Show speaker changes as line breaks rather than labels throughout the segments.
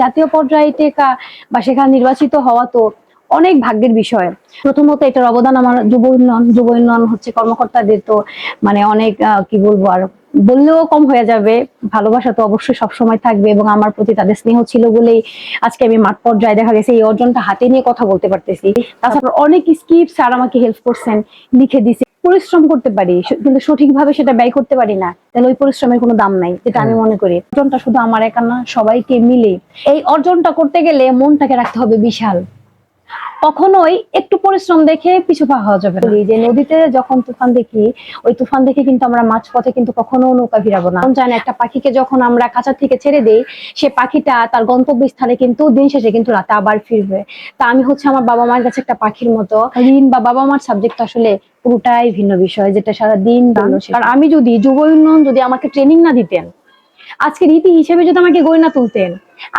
জাতীয় পর্যায়ে টেকা বা সেখানে নির্বাচিত হওয়া তো অনেক ভাগ্যের বিষয়। প্রথমত এটার অবদান আমার যুব উন্নয়ন যুব উন্নয়ন হচ্ছে কর্মকর্তাদের তো মানে অনেক কি বলব আর, বললেও কম হয়ে যাবে। ভালোবাসা তো অবশ্যই সবসময় থাকবে এবং আমার প্রতি তাদের স্নেহ ছিল বলেই আজকে আমি মাঠ পর্যায়ে দেখা গেছে। এই অর্জনটা হাতে নিয়ে কথা বলতে পারতেছি। তাছাড়া অনেক স্কিপ স্যার আমাকে হেল্প করছেন, লিখে দিছে। পরিশ্রম করতে পারি কিন্তু সঠিকভাবে সেটা ব্যয় করতে পারি না তাহলে ওই পরিশ্রমের কোনো দাম নাই যেটা আমি মনে করি। অর্জনটা শুধু আমার একা না সবাইকে মিলে। এই অর্জনটা করতে গেলে মনটাকে রাখতে হবে বিশাল। কখনোই একটু পরিশ্রম দেখে পিছু পা হওয়া যাবে না। যে নদীতে যখন তুফান দেখি ওই তুফান দেখে কিন্তু আমরা মাঝপথে কিন্তু কখনো নৌকা ভিড়াবো না। জানে একটা পাখিকে যখন আমরা কাঁচা থেকে ছেড়ে দেই সে পাখিটা তার গন্তব্যস্থানে কিন্তু দিন শেষে কিন্তু রাতে আবার ফিরবে। তা আমি হচ্ছে আমার বাবা মার কাছে একটা পাখির মতো ঋণ বা বাবা মার সাবজেক্ট আসলে পুরোটাই ভিন্ন বিষয় যেটা সারা দিন কারণ আমি যদি যুব উন্নয়ন যদি আমাকে ট্রেনিং না দিতেন আজকে রীতি হিসেবে যদি আমাকে গয়না তুলতেন,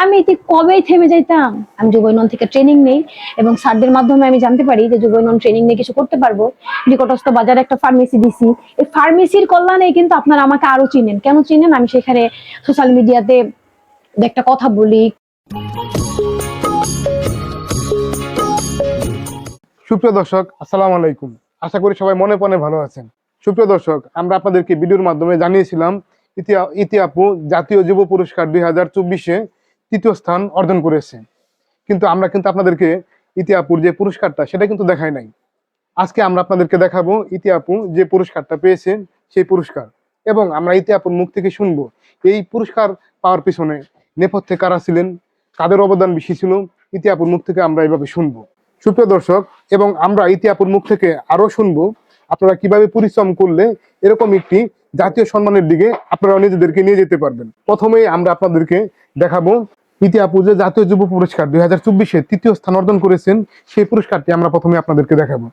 আমি এতে কবেই থেমে যাইতাম? আমি যুব থেকে ট্রেনিং নেই এবং স্যারদের মাধ্যমে আমি জানতে পারি যে যুব ট্রেনিং নিয়ে কিছু করতে পারব, নিকটস্থ বাজারে একটা ফার্মেসি দিছি। এই ফার্মেসির কল্যাণে কিন্তু আপনারা আমাকে আরও চিনেন। কেন চিনেন? আমি সেখানে সোশ্যাল মিডিয়াতে একটা কথা বলি।
সুপ্রিয় দর্শক, আসসালামু আলাইকুম। আশা করি সবাই মনে প্রাণে ভালো আছেন। সুপ্রিয় দর্শক, আমরা আপনাদেরকে ভিডিওর মাধ্যমে জানিয়েছিলাম ইতি- ইতি আপু জাতীয় যুব পুরস্কার দুই হাজার চব্বিশে তৃতীয় স্থান অর্জন করেছে। কিন্তু আমরা কিন্তু আপনাদেরকে ইতি আপুর যে পুরস্কারটা, সেটা কিন্তু দেখাই নাই। আজকে আমরা আপনাদেরকে দেখাবো ইতি আপু যে পুরস্কারটা পেয়েছে, সেই পুরস্কার। এবং আমরা ইতি আপুর মুখ থেকে শুনব, এই পুরস্কার পাওয়ার পিছনে নেপথ্যে কারা ছিলেন, কাদের অবদান বেশি ছিল ইতি আপুর মুখ থেকে আমরা এইভাবে শুনব। সুপ্রিয় দর্শক, এবং আমরা ইতিহাপুর মুখ থেকে আরও শুনব, আপনারা কীভাবে পরিশ্রম করলে এরকম একটি জাতীয় সম্মানের দিকে আপনারা নিজেদেরকে নিয়ে যেতে পারবেন। প্রথমেই আমরা আপনাদেরকে দেখাবো ইতিহাপু যে জাতীয় যুব পুরস্কার দুই হাজার চব্বিশে তৃতীয় স্থান অর্জন করেছেন, সেই পুরস্কারটি আমরা প্রথমে আপনাদেরকে দেখাবো।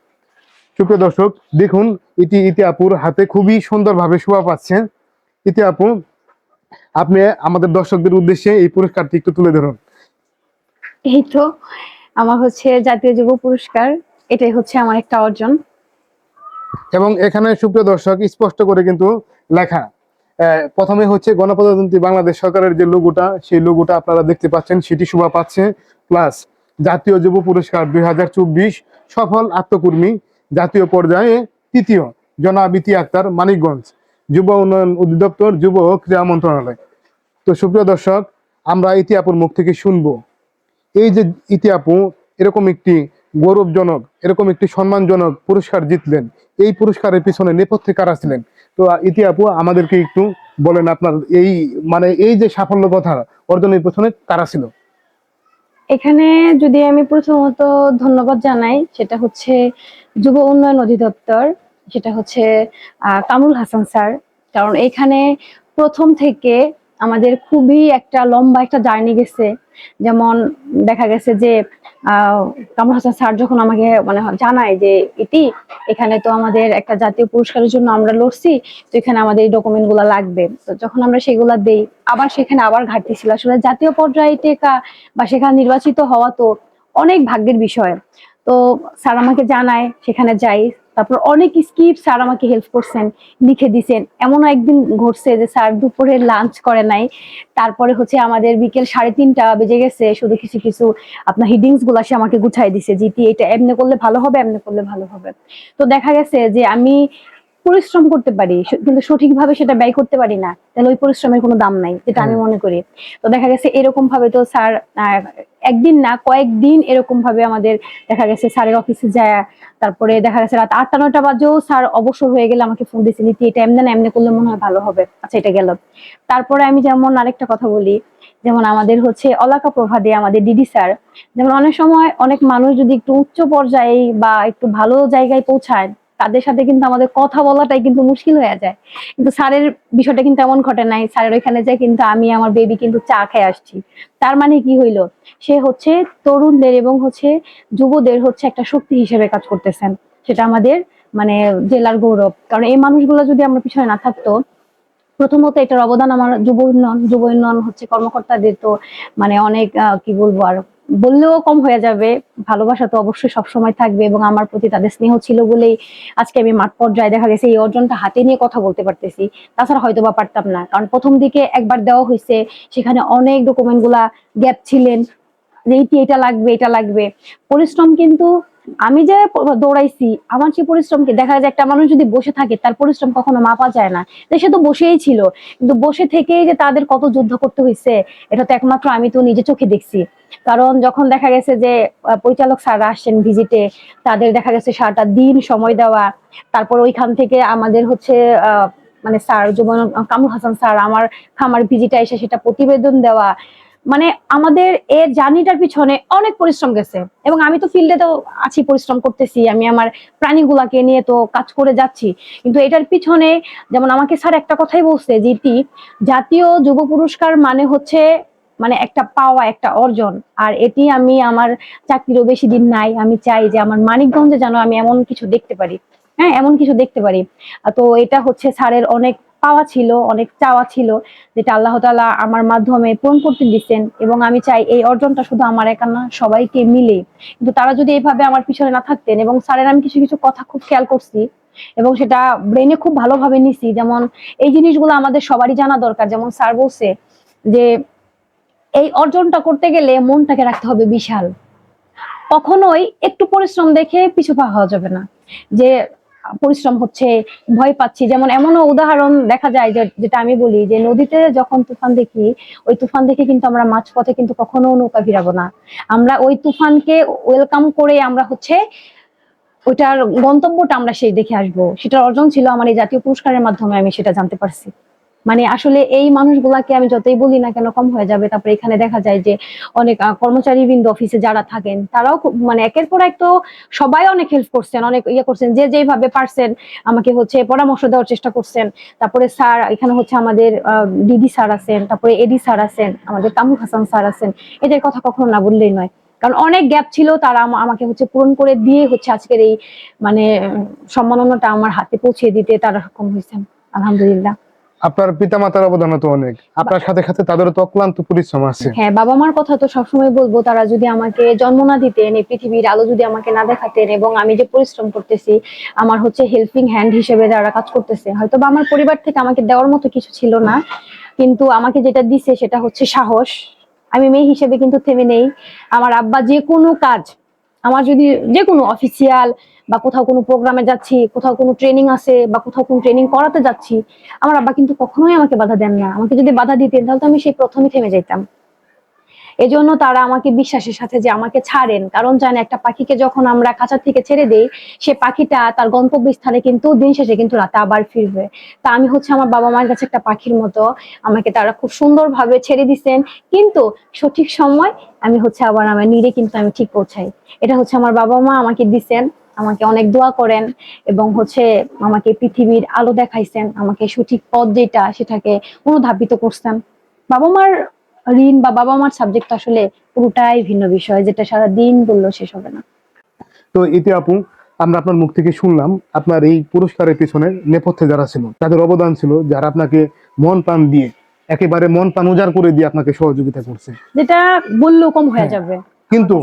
সুপ্রিয় দর্শক, দেখুন, এটি ইতিহাপুর হাতে খুবই সুন্দরভাবে শোভা পাচ্ছে। ইতিহাপু আপনি আমাদের দর্শকদের উদ্দেশ্যে এই পুরস্কারটি একটু তুলে ধরুন।
এই তো, আমার হচ্ছে জাতীয় যুব পুরস্কার, এটাই হচ্ছে আমার একটা অর্জন।
এবং এখানে সুপ্রিয় দর্শক, স্পষ্ট করে কিন্তু লেখা। প্রথমে হচ্ছে গণপ্রজাতন্ত্রী বাংলাদেশ সরকারের যে লোগোটা, সেই লোগোটা আপনারা দেখতে পাচ্ছেন, সেটি শোভা পাচ্ছে। প্লাস জাতীয় যুব পুরস্কার দুই হাজার চব্বিশ, সফল আত্মকর্মী, জাতীয় পর্যায়ে তৃতীয় জনাবিতি আক্তার, মানিকগঞ্জ যুব উন্নয়ন অধিদপ্তর, যুব ক্রীড়া মন্ত্রণালয়। তো সুপ্রিয় দর্শক, আমরা ইতিহাপুর মুখ থেকে শুনব। এই যে ইতিহাপু এরকম একটি গৌরবজনক এরকম একটি সম্মানজনক পুরস্কার জিতলেন। এই পুরস্কারের পিছনে নেপথ্যে কারা ছিলেন? তো ইতিহাপু আমাদেরকে একটু বলেন আপনার এই মানে এই যে সাফল্য কথা অর্জনের পিছনে কারা ছিল?
এখানে যদি আমি প্রথমত ধন্যবাদ জানাই সেটা হচ্ছে যুব উন্নয়ন অধিদপ্তর সেটা হচ্ছে আহ, কামরুল হাসান স্যার। কারণ এখানে প্রথম থেকে আমাদের খুবই একটা লম্বা একটা জার্নি গেছে। যেমন দেখা গেছে যে আহ, হাসান স্যার যখন আমাকে মানে জানায় যে এটি এখানে তো আমাদের একটা জাতীয় পুরস্কারের জন্য আমরা লড়ছি তো এখানে আমাদের এই ডকুমেন্টগুলা লাগবে। তো যখন আমরা সেগুলা দেই আবার সেখানে আবার ঘাটতি ছিল। আসলে জাতীয় পর্যায়ে টেকা বা সেখানে নির্বাচিত হওয়া তো অনেক ভাগ্যের বিষয়। তো স্যার আমাকে জানায় সেখানে যাই। তারপর অনেক স্কিপ স্যার আমাকে হেল্প করছেন, লিখে দিছেন। এমন একদিন ঘটছে যে স্যার দুপুরে লাঞ্চ করে নাই। তারপরে হচ্ছে আমাদের বিকেল সাড়ে তিনটা বেজে গেছে, শুধু কিছু কিছু আপনার হিডিংসগুলা সে আমাকে গুছাই দিছে জিটি এটা এমনি করলে ভালো হবে, এমনি করলে ভালো হবে। তো দেখা গেছে যে, আমি পরিশ্রম করতে পারি কিন্তু সঠিকভাবে সেটা ব্যয় করতে পারি না তাহলে ওই পরিশ্রমের কোনো দাম নাই যেটা আমি মনে করি। তো দেখা গেছে এরকম ভাবে তো স্যার একদিন না কয়েকদিন এরকম ভাবে আমাদের দেখা গেছে স্যারের অফিসে যায় তারপরে দেখা গেছে রাত আটটা নয়টা বাজেও স্যার অবসর হয়ে গেলে আমাকে ফোন দিয়েছে নীতি এটা এমনি না এমনি করলে মনে হয় ভালো হবে। আচ্ছা এটা গেল। তারপরে আমি যেমন আরেকটা কথা বলি যেমন আমাদের হচ্ছে অলাকা প্রভাদে আমাদের ডিডি স্যার যেমন অনেক সময় অনেক মানুষ যদি একটু উচ্চ পর্যায়ে বা একটু ভালো জায়গায় পৌঁছায় তাদের সাথে কিন্তু আমাদের কথা বলাটাই কিন্তু মুশকিল হয়ে যায়। কিন্তু স্যারের বিষয়টা কিন্তু এমন ঘটে নাই, স্যারের ওইখানে যায় কিন্তু আমি আমার বেবি কিন্তু চা খেয়ে আসছি। তার মানে কি হইল? সে হচ্ছে তরুণদের এবং হচ্ছে যুবদের হচ্ছে একটা শক্তি হিসেবে কাজ করতেছেন। সেটা আমাদের মানে জেলার গৌরব। কারণ এই মানুষগুলো যদি আমরা পিছনে না থাকতো, প্রথমত এটার অবদান আমার যুব উন্নয়ন যুব উন্নয়ন হচ্ছে কর্মকর্তাদের তো মানে অনেক কি বলব আর বললেও কম হয়ে যাবে। ভালোবাসা তো অবশ্যই সবসময় থাকবে এবং আমার প্রতি তাদের স্নেহ ছিল বলেই আজকে আমি মাঠ পর্যায়ে দেখা গেছে, এই অর্জনটা হাতে নিয়ে কথা বলতে পারতেছি। তাছাড়া হয়তো বা পারতাম না, কারণ প্রথম দিকে একবার দেওয়া হয়েছে, সেখানে অনেক ডকুমেন্টগুলা গ্যাপ ছিলেন যে এইটি এটা লাগবে এটা লাগবে। পরিশ্রম কিন্তু আমি যে দৌড়াইছি, আমার সেই পরিশ্রমকে দেখা যায় একটা মানুষ যদি বসে থাকে, তার পরিশ্রম কখনো মাপা যায় না। সে তো বসেই ছিল। কিন্তু বসে থেকেই যে তাদের কত যুদ্ধ করতে হয়েছে এটা তো একমাত্র আমি তো নিজে চোখে দেখছি। কারণ যখন দেখা গেছে যে পরিচালক স্যাররা আসছেন ভিজিটে, তাদের দেখা গেছে সারাটা দিন সময় দেওয়া। তারপর ওইখান থেকে আমাদের হচ্ছে মানে স্যার যেমন কামরুল হাসান স্যার, আমার খামার ভিজিটে এসে সেটা প্রতিবেদন দেওয়া। মানে আমাদের এর জার্নিটার পিছনে অনেক পরিশ্রম গেছে। এবং আমি তো ফিল্ডে তো আছি পরিশ্রম করতেছি। আমি আমার প্রাণীগুলাকে নিয়ে তো কাজ করে যাচ্ছি। কিন্তু এটার পিছনে যেমন আমাকে স্যার একটা কথাই বলছে ইতি, জাতীয় যুব পুরস্কার মানে হচ্ছে মানে একটা পাওয়া একটা অর্জন। আর এটি আমি আমার চাকরিরও বেশি দিন নাই। আমি চাই যে আমার মানিকগঞ্জে যেন আমি এমন কিছু দেখতে পারি। হ্যাঁ এমন কিছু দেখতে পারি। তো এটা হচ্ছে স্যারের অনেক পাওয়া ছিল, অনেক চাওয়া ছিল যেটা আল্লাহ তাআলা আমার মাধ্যমে পূরণ করতে দিচ্ছেন এবং আমি চাই এই অর্জনটা শুধু আমার একা না, সবাইকে মিলে। কিন্তু তারা যদি এইভাবে আমার পিছনে না থাকতেন এবং স্যারের আমি কিছু কিছু কথা খুব খেয়াল করছি এবং সেটা ব্রেনে খুব ভালোভাবে নিছি, যেমন এই জিনিসগুলো আমাদের সবারই জানা দরকার। যেমন স্যার বলছে যে, এই অর্জনটা করতে গেলে মনটাকে রাখতে হবে বিশাল। কখনোই একটু পরিশ্রম দেখে পিছু পা হওয়া যাবে না। যে পরিশ্রম হচ্ছে, ভয় পাচ্ছি। যেমন এমনও উদাহরণ দেখা যায় যেটা আমি বলি যে, নদীতে যখন তুফান দেখি, ওই তুফান দেখে কিন্তু আমরা মাছ পথে কিন্তু কখনো নৌকা ফিরাবো না। আমরা ওই তুফানকে ওয়েলকাম করে আমরা হচ্ছে ওইটার গন্তব্যটা আমরা সেই দেখে আসব। সেটা অর্জন ছিল আমার এই জাতীয় পুরস্কারের মাধ্যমে আমি সেটা জানতে পারছি। মানে আসলে এই মানুষগুলাকে আমি যতই বলি না কেন কম হয়ে যাবে। তারপরে এখানে দেখা যায় যে অনেক কর্মচারী বৃন্দ অফিসে যারা থাকেন, তারাও মানে একের পর এক তো সবাই অনেক হেল্প করছেন, অনেক ইয়ে করছেন, যে যেভাবে পারছেন আমাকে হচ্ছে পরামর্শ দেওয়ার চেষ্টা করছেন। তারপরে স্যার, এখানে হচ্ছে আমাদের ডিডি স্যার আছেন, তারপরে এডি স্যার আছেন, আমাদের কামরুল হাসান স্যার আছেন। এদের কথা কখনো না বললেই নয়। কারণ অনেক গ্যাপ ছিল, তারা আমাকে হচ্ছে পূরণ করে দিয়ে হচ্ছে আজকের এই মানে সম্মাননাটা আমার হাতে পৌঁছে দিতে তারা সক্ষম হয়েছেন। আলহামদুলিল্লাহ।
আপনার পিতা মাতার অবদান তো অনেক। আপনার সাথে সাথে তাদেরও তো অক্লান্ত পরিশ্রম আছে।
হ্যাঁ বাবা মার কথা তো সবসময় বলব, তারা যদি আমাকে জন্ম না দিতেন, এই পৃথিবীর আলো যদি আমাকে না দেখাতেন এবং আমি যে পরিশ্রম করতেছি, আমার হচ্ছে হেল্পিং হ্যান্ড হিসেবে যারা কাজ করতেছে হয়তো বা আমার পরিবার থেকে আমাকে দেওয়ার মতো কিছু ছিল না, কিন্তু আমাকে যেটা দিছে সেটা হচ্ছে সাহস। আমি মেয়ে হিসেবে কিন্তু থেমে নেই। আমার আব্বা যে কোনো কাজ আমার যদি যে কোনো অফিসিয়াল বা কোথাও কোনো প্রোগ্রামে যাচ্ছি, কোথাও কোনো ট্রেনিং আছে বা কোথাও কোনো ট্রেনিং করাতে যাচ্ছি, আমার আব্বা কিন্তু কখনোই আমাকে বাধা দেন না। আমাকে যদি বাধা দিতেন, তাহলে তো আমি সেই প্রথমে থেমে যেতাম এজন্য তারা আমাকে বিশ্বাসের সাথে যে আমাকে ছাড়েন। কারণ জানে একটা পাখিকে যখন আমরা খাঁচার থেকে ছেড়ে দেই, সে পাখিটা তার গন্তব্যস্থানে কিন্তু দিন শেষে কিন্তু রাতে আবার ফিরবে। তা আমি হচ্ছে আমার বাবা মার কাছে একটা পাখির মতো আমাকে তারা খুব সুন্দরভাবে ছেড়ে দিছেন। কিন্তু সঠিক সময় আমি হচ্ছে আবার আমার নিরে কিন্তু আমি ঠিক পৌঁছাই। এটা হচ্ছে আমার বাবা মা আমাকে দিছেন, আমাকে অনেক দোয়া করেন এবং হচ্ছে আমাকে পৃথিবীর আলো দেখাইছেন, আমাকে সঠিক পথ যেটা সেটাকে অনুধাবিত করছেন। বাবা মার ঋণ বা বাবা মার সাবজেক্ট আসলে পুরোটাই ভিন্ন বিষয় যেটা সারা দিন বললেও শেষ হবে না।
তো ইতি আপু আমরা আপনার মুখ থেকে শুনলাম আপনার এই পুরস্কারের পিছনে নেপথ্যে যারা ছিল তাদের অবদান ছিল যারা আপনাকে মন প্রাণ দিয়ে একেবারে মন প্রাণ উজাড় করে দিয়ে আপনাকে সহযোগিতা করছে।
যেটা বললেও কম হয়ে
হ্যাঁ।
যাবে।
কিন্তু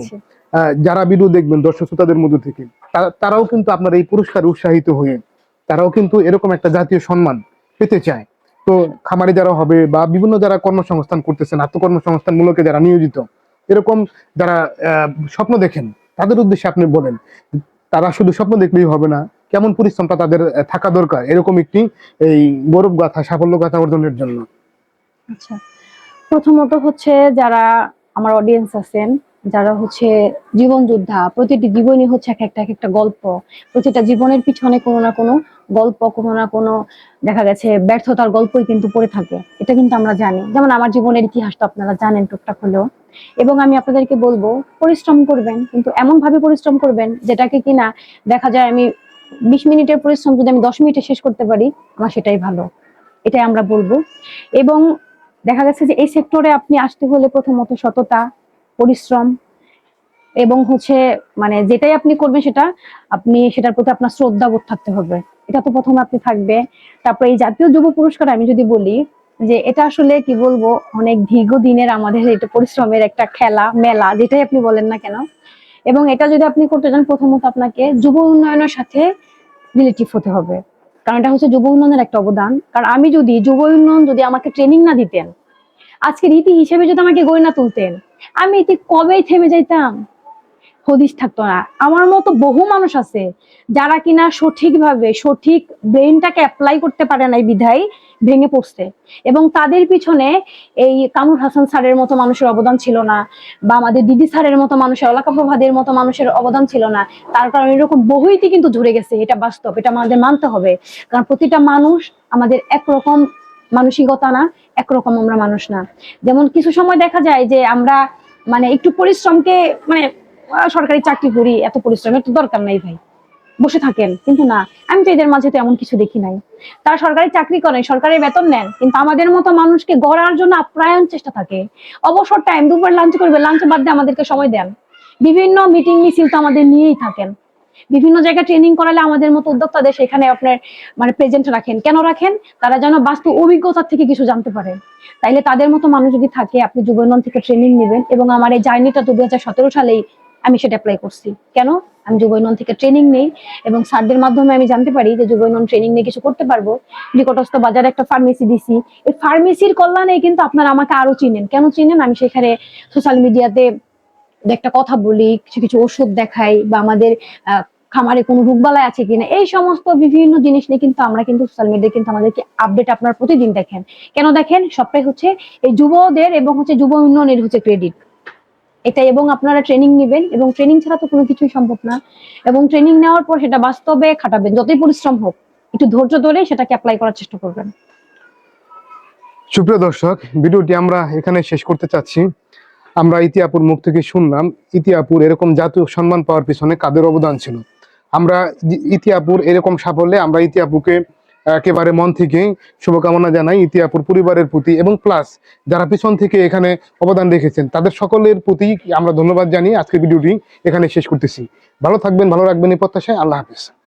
যারা ভিডিও দেখবেন দর্শক শ্রোতাদের মধ্যে থেকে তারা- তারাও কিন্তু আপনার এই পুরস্কার উৎসাহিত হয়ে তারাও কিন্তু এরকম একটা জাতীয় সম্মান পেতে চায়। তো খামারি যারা হবে বা বিভিন্ন যারা কর্মসংস্থান করতেছেন, আত্মকর্মসংস্থানমূলকে যারা নিয়োজিত, এরকম যারা স্বপ্ন দেখেন, তাদের উদ্দেশ্যে আপনি বলেন, তারা শুধু স্বপ্ন দেখলেই হবে না, কেমন পরিশ্রমটা তাদের থাকা দরকার, এরকম একটি এই গৌরব গাথা, সাফল্য গাথা অর্জনের জন্য।
আচ্ছা। প্রথমত হচ্ছে যারা আমার অডিয়েন্স আছেন যারা হচ্ছে জীবন যোদ্ধা প্রতিটি জীবনই হচ্ছে এক একটা এক একটা গল্প। প্রতিটা জীবনের পিছনে কোনো না কোনো গল্প, কোনো না কোনো দেখা গেছে ব্যর্থতার গল্পই কিন্তু পড়ে থাকে। এটা কিন্তু আমরা জানি। যেমন আমার জীবনের ইতিহাস তো আপনারা জানেন টুকটাক হলেও। এবং আমি আপনাদেরকে বলব, পরিশ্রম করবেন, কিন্তু এমন ভাবে পরিশ্রম করবেন যেটাকে কিনা দেখা যায় আমি বিশ মিনিটের পরিশ্রম যদি আমি দশ মিনিটে শেষ করতে পারি, আমার সেটাই ভালো। এটাই আমরা বলব। এবং দেখা গেছে যে এই সেক্টরে আপনি আসতে হলে প্রথমত সততা পরিশ্রম এবং হচ্ছে মানে যেটাই আপনি করবেন সেটা আপনি সেটার প্রতি আপনার শ্রদ্ধাবোধ থাকতে হবে। এটা তো প্রথমে আপনি থাকবে। তারপরে এই জাতীয় যুব পুরস্কার আমি যদি বলি, যে এটা আসলে কি বলব, অনেক দীর্ঘদিনের আমাদের এটা পরিশ্রমের একটা খেলা, মেলা, যেটাই আপনি বলেন না কেন। এবং এটা যদি আপনি করতে চান, প্রথমত আপনাকে যুব উন্নয়নের সাথে রিলেটিভ হতে হবে। কারণ এটা হচ্ছে যুব উন্নয়নের একটা অবদান। কারণ আমি যদি যুব উন্নয়ন যদি আমাকে ট্রেনিং না দিতেন আজকে রীতি হিসেবে যদি আমাকে গয়না তুলতেন আমি এতে কবেই থেমে যাইতাম? হদিস থাকতো না। আমার মতো বহু মানুষ আছে যারা কিনা সঠিকভাবে, সঠিক ব্রেনটাকে অ্যাপ্লাই করতে পারে না এই বিধায় ভেঙে পড়ছে। এবং তাদের পিছনে এই কামরুল হাসান স্যারের মতো মানুষের অবদান ছিল না বা আমাদের দিদি স্যারের মতো মানুষের, অলাকা প্রভাদের মতো মানুষের অবদান ছিল না। তার কারণে এরকম বহুইতে কিন্তু ঝরে গেছে। এটা বাস্তব, এটা আমাদের মানতে হবে। কারণ প্রতিটা মানুষ আমাদের একরকম মানসিকতা না, একরকম আমরা মানুষ না। যেমন কিছু সময় দেখা যায় যে আমরা মানে একটু পরিশ্রমকে মানে সরকারি চাকরি করি, এত পরিশ্রমের তো দরকার নাই ভাই। বসে থাকেন, কিন্তু না, আমি তো এদের মাঝে তো এমন কিছু দেখি নাই। তারা সরকারি চাকরি করেন সরকারি বেতন নেন, কিন্তু আমাদের মতো মানুষকে গড়ার জন্য আপ্রায়ণ চেষ্টা থাকে। অবসর টাইম দুপুর লাঞ্চ করবে লাঞ্চ বাদ দিয়ে আমাদেরকে সময় দেন। বিভিন্ন মিটিং মিছিল তো আমাদের নিয়েই থাকেন। বিভিন্ন জায়গায় ট্রেনিং করালে আমাদের মতো উদ্যোক্তাদের সেখানে আপনার মানে প্রেজেন্ট রাখেন। কেন রাখেন? তারা যেন বাস্তব অভিজ্ঞতা থেকে কিছু জানতে পারে। তাইলে তাদের মতো মানুষ যদি থাকে, আপনি যুবনন থেকে ট্রেনিং নেবেন এবং আমার এই জার্নিটা দুই হাজার সালেই আমি সেটা অ্যাপ্লাই করছি। কেন? আমি যুবনন থেকে ট্রেনিং নেই এবং স্যারদের মাধ্যমে আমি জানতে পারি যে যুবনন ট্রেনিং নিয়ে কিছু করতে পারব। নিকটস্থ বাজারে একটা ফার্মেসি দিছি। এই ফার্মেসির কল্যাণে কিন্তু আপনারা আমাকে আরও চিনেন। কেন চিনেন? আমি সেখানে সোশ্যাল মিডিয়াতে একটা কথা বলি, কিছু কিছু ওষুধ দেখাই বা আমাদের খামারে কোনো রোগবালাই আছে কিনা, এই সমস্ত বিভিন্ন জিনিস নিয়ে কিন্তু আমরা কিন্তু সোশ্যাল মিডিয়ায় কিন্তু আমাদেরকে আপডেট আপনার প্রতিদিন দেখেন। কেন দেখেন? সবটাই হচ্ছে এই যুবদের এবং হচ্ছে যুব উন্নয়নের হচ্ছে ক্রেডিট এটা এবং আপনারা ট্রেনিং নেবেন এবং ট্রেনিং ছাড়া তো কোনো কিছুই সম্ভব না। এবং ট্রেনিং নেওয়ার পর সেটা বাস্তবে খাটাবেন, যতই পরিশ্রম হোক। একটু ধৈর্য ধরে সেটাকে অ্যাপ্লাই করার চেষ্টা করবেন।
সুপ্রিয় দর্শক, ভিডিওটি আমরা এখানে শেষ করতে চাচ্ছি। আমরা ইতিহাপুর মুখ থেকে শুনলাম ইতিহাপুর এরকম জাতীয় সম্মান পাওয়ার পিছনে কাদের অবদান ছিল? আমরা ই- ইতিহাপুর এরকম সাফল্যে আমরা ইতিহাপুকে একেবারে মন থেকে শুভকামনা জানাই ইতিহাপুর পরিবারের প্রতি এবং প্লাস যারা পিছন থেকে এখানে অবদান রেখেছেন, তাদের সকলের প্রতি আমরা ধন্যবাদ জানিয়ে আজকের ভিডিওটি এখানে শেষ করতেছি। ভালো থাকবেন, ভালো রাখবেন এই প্রত্যাশায়। আল্লাহ হাফিজ।